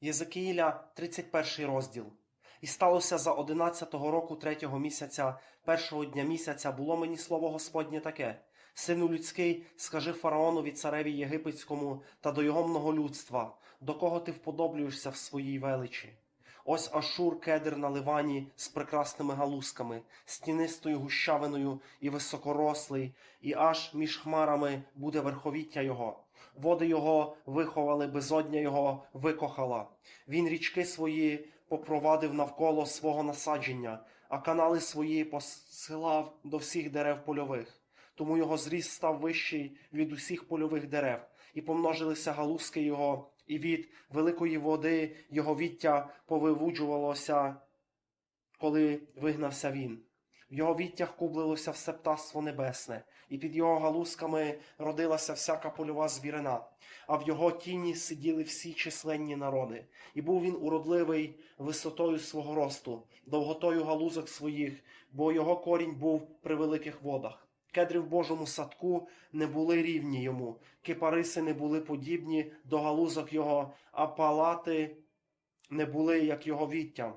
Єзекіїля, 31 розділ. І сталося за одинадцятого року третього місяця, першого дня місяця, було мені слово Господнє таке. Сину людський, скажи фараонові цареві єгипетському та до його многолюдства, до кого ти вподоблюєшся в своїй величі. Ось Ашур кедр на ливані з прекрасними галузками, стінистою гущавиною і високорослий, і аж між хмарами буде верховіття його. Води його виховали, безодня його викохала. Він річки свої попровадив навколо свого насадження, а канали свої посилав до всіх дерев польових. Тому його зріст став вищий від усіх польових дерев, і помножилися галузки його, і від великої води його віття повивуджувалося, коли вигнався він. В його віттях кублилося все птаство небесне, і під його галузками родилася всяка польова звірина, а в його тіні сиділи всі численні народи. І був він уродливий висотою свого росту, довготою галузок своїх, бо його корінь був при великих водах. Кедри в Божому садку не були рівні йому, кипариси не були подібні до галузок його, а палати не були, як його віття.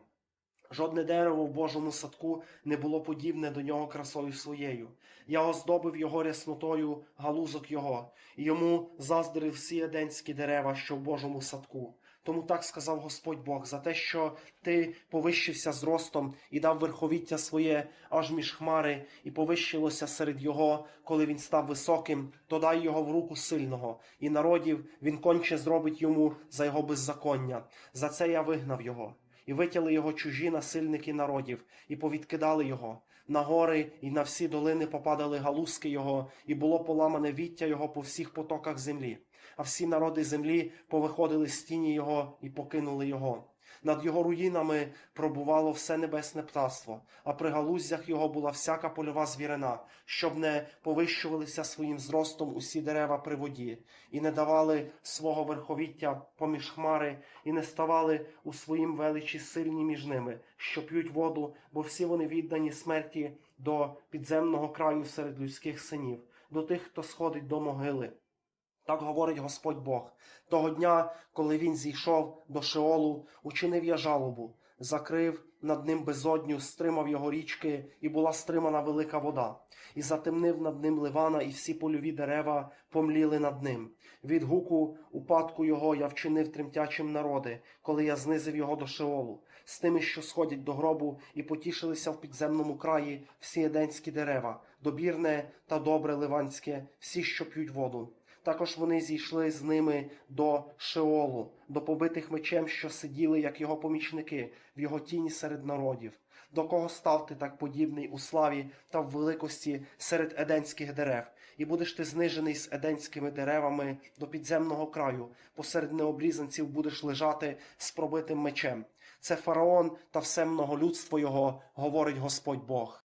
Жодне дерево в Божому садку не було подібне до нього красою своєю. Я оздобив його ряснотою галузок його, і йому заздрив всі еденські дерева, що в Божому садку. Тому так сказав Господь Бог за те, що ти повищився зростом і дав верховіття своє аж між хмари, і повищилося серед його, коли він став високим, то дай його в руку сильного, і народів він конче зробить йому за його беззаконня. За це я вигнав його. І витяли його чужі насильники народів, і повідкидали його. На гори і на всі долини попадали галузки його, і було поламане віття його по всіх потоках землі. А всі народи землі повиходили з тіні його і покинули його. Над його руїнами пробувало все небесне птаство, а при галуззях його була всяка польова звірина, щоб не повищувалися своїм зростом усі дерева при воді, і не давали свого верховіття поміж хмари, і не ставали у своїм величі сильні між ними, що п'ють воду, бо всі вони віддані смерті до підземного краю серед людських синів, до тих, хто сходить до могили. Так говорить Господь Бог. Того дня, коли він зійшов до Шеолу, учинив я жалобу, закрив над ним безодню, стримав його річки, і була стримана велика вода, і затемнив над ним ливана, і всі польові дерева помліли над ним. Від гуку упадку його я вчинив тремтячим народи, коли я знизив його до Шеолу, з тими, що сходять до гробу, і потішилися в підземному краї всі еденські дерева, добірне та добре ливанське, всі, що п'ють воду. Також вони зійшли з ними до Шеолу, до побитих мечем, що сиділи, як його помічники, в його тіні серед народів. До кого став ти так подібний у славі та в великості серед еденських дерев, і будеш ти знижений з еденськими деревами до підземного краю, посеред необрізанців будеш лежати з пробитим мечем. Це фараон та все многолюдство його, говорить Господь Бог.